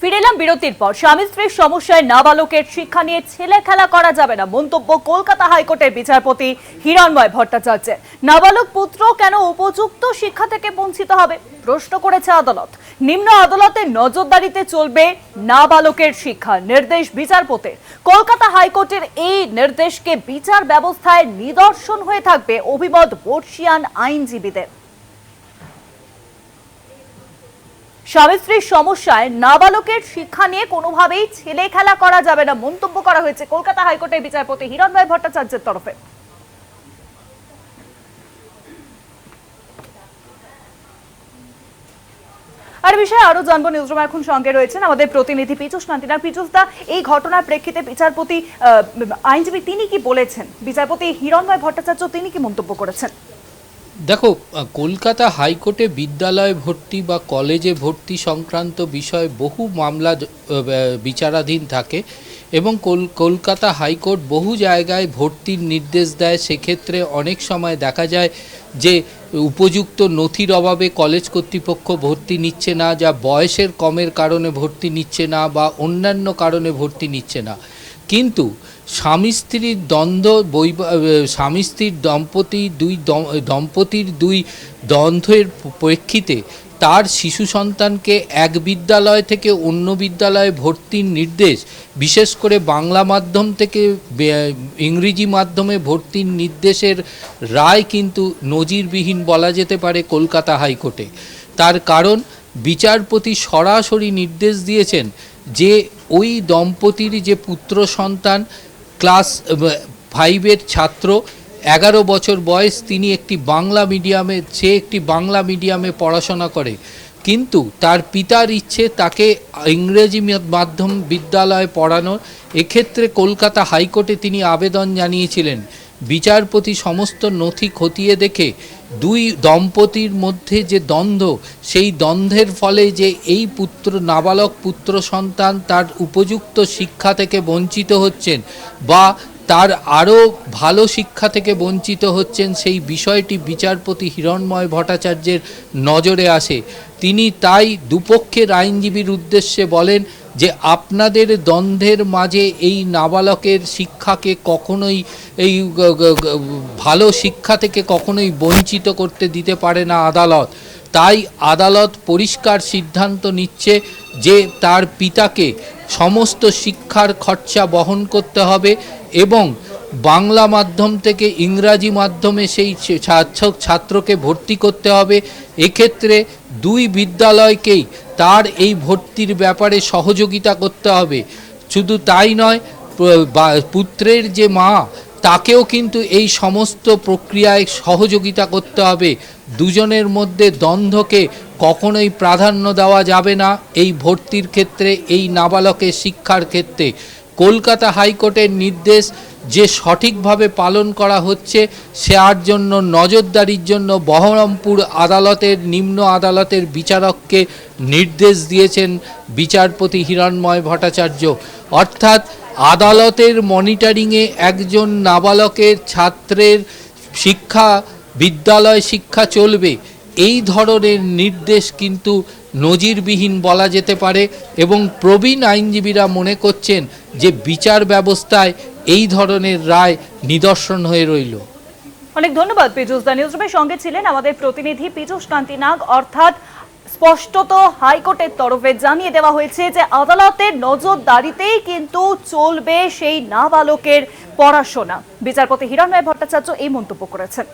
ফিরে এলাম বিরতির পর। স্বামী স্ত্রীর সমস্যায় নাবালকের শিক্ষা নিয়ে ছেলে খেলা করা যাবে না, মন্তব্য কলকাতা হাইকোর্টের বিচারপতি হিরণময় ভট্টাচার্যের। নাবালক পুত্র কেন উপযুক্ত শিক্ষা থেকে বঞ্চিত হবে? প্রশ্ন করেছে আদালত। নিম্ন আদালতে নজরদারিতে চলবে নাবালকের শিক্ষা, নির্দেশ বিচারপতির। কলকাতা হাইকোর্টের এই নির্দেশকে বিচার ব্যবস্থায় নিদর্শন হয়ে থাকবে অভিমত বর্ষিয়ান আইনজীবীদের। স্বামী স্ত্রীর সমস্যায় নাবালকের শিক্ষা নিয়ে কোনোভাবেই ছেলে খেলা করা যাবে না। মন্তব্য করা হয়েছে কলকাতা হাইকোর্টের বিচারপতি হিরণময় ভট্টাচার্যের তরফে। আর বিষয়ে আরও জানব। নিউজরুম এখন সঙ্গে রয়েছেন আমাদের প্রতিনিধি পিচুষ কান্তিনা পিচুষ দা, এই ঘটনার প্রেক্ষিতে বিচারপতি আইনজীবী তিনি কি বলেছেন? বিচারপতি হিরণময় ভট্টাচার্য তিনি কি মন্তব্য করেছেন? দেখো কলকাতা হাইকোর্টে বিদ্যালয় ভর্তি বা কলেজে ভর্তি সংক্রান্ত বিষয়ে বহু মামলা বিচারাধীন থাকে এবং কল- কলকাতা হাইকোর্ট বহু জায়গায় ভর্তির নির্দেশ দেয়। সেক্ষেত্রে অনেক সময় দেখা যায় যে উপযুক্ত নথির অভাবে কলেজ কর্তৃপক্ষ ভর্তি নিচ্ছে না, যা বয়সের কমের কারণে ভর্তি নিচ্ছে না বা অন্যান্য কারণে ভর্তি নিচ্ছে না। কিন্তু স্বামী স্ত্রীর দ্বন্দ্ব, বৈ স্বামী স্ত্রীর দম্পতি দুই দম- দম্পতির দুই দ্বন্দ্বের প্রেক্ষিতে তার শিশু সন্তানকে এক বিদ্যালয় থেকে অন্য বিদ্যালয়ে ভর্তির নির্দেশ, বিশেষ করে বাংলা মাধ্যম থেকে ইংরেজি মাধ্যমে ভর্তির নির্দেশের রায় কিন্তু নজিরবিহীন বলা যেতে পারে কলকাতা হাইকোর্টে। তার কারণ, বিচারপতি সরাসরি নির্দেশ দিয়েছেন যে ওই দম্পতির যে পুত্র সন্তান ক্লাস ফাইভের ছাত্র, এগারো বছর বয়স, তিনি একটি বাংলা মিডিয়ামে সে একটি বাংলা মিডিয়ামে পড়াশোনা করে। কিন্তু তার পিতার ইচ্ছে তাকে ইংরেজি মাধ্যম বিদ্যালয়ে পড়ানোর। এক্ষেত্রে কলকাতা হাইকোর্টে তিনি আবেদন জানিয়েছিলেন। বিচারপতি সমস্ত নথি খতিয়ে দেখে দুই দম্পতির মধ্যে যে দ্বন্দ্ব, সেই দ্বন্দ্বের ফলে যে এই পুত্র নাবালক পুত্র সন্তান তার উপযুক্ত শিক্ষা থেকে বঞ্চিত হচ্ছেন বা তার আরও ভালো শিক্ষা থেকে বঞ্চিত হচ্ছেন সেই বিষয়টি বিচারপতি হিরণময় ভট্টাচার্যের নজরে আসে। তিনি তাই দুপক্ষের আইনজীবীর উদ্দেশ্যে বলেন যে, আপনাদের দ্বন্দ্বের মাঝে এই নাবালকের শিক্ষাকে কখনোই, এই ভালো শিক্ষা থেকে কখনোই বঞ্চিত করতে দিতে পারে না আদালত। তাই আদালত পরিষ্কার সিদ্ধান্ত নিচ্ছে যে, তার পিতাকে সমস্ত শিক্ষার খরচা বহন করতে হবে। এবং বাংলা মাধ্যম থেকে ইংরাজি মাধ্যমে সেই ছাত্রকে ভর্তি করতে হবে। এক্ষেত্রে দুই বিদ্যালয়কেই তার এই ভর্তির ব্যাপারে সহযোগিতা করতে হবে। শুধু তাই নয় পুত্রের যে মা, তাকেও কিন্তু এই সমস্ত প্রক্রিয়ায় সহযোগিতা করতে হবে। দুজনের মধ্যে দ্বন্দ্বকে কখনোই প্রাধান্য দেওয়া যাবে না এই ভর্তির ক্ষেত্রে, এই নাবালকের শিক্ষার ক্ষেত্রে। কলকাতা হাইকোর্টের নির্দেশ যে সঠিকভাবে পালন করা হচ্ছে সেয়ার জন্য নজরদারির জন্য বহরমপুর আদালতের, নিম্ন আদালতের বিচারককে নির্দেশ দিয়েছেন বিচারপতি হিরণময় ভট্টাচার্য। অর্থাৎ আদালতের মনিটরিংয়ে একজন নাবালকের ছাত্রের শিক্ষা, বিদ্যালয় শিক্ষা চলবে, এই ধরনের নির্দেশ কিন্তু নজিরবিহীন বলা যেতে পারে এবং প্রবীণ আইনজীবীরা মনে করছেন যে বিচার ব্যবস্থায় এই ধরনের রায় নিদর্শন হয়ে রইল। অনেক ধন্যবাদ পীযুষ দা। নিউজরুমের সঙ্গে ছিলেন আমাদের প্রতিনিধি পীযুষ কান্তি নাগ। অর্থাৎ স্পষ্টত হাইকোর্টের তরফে জানিয়ে দেওয়া হয়েছে যে আদালতের নজরদারিতেই কিন্তু চলবে সেই নাবালকের পড়াশোনা। বিচারপতি হিরণময় ভট্টাচার্য এই মন্তব্য করেছেন।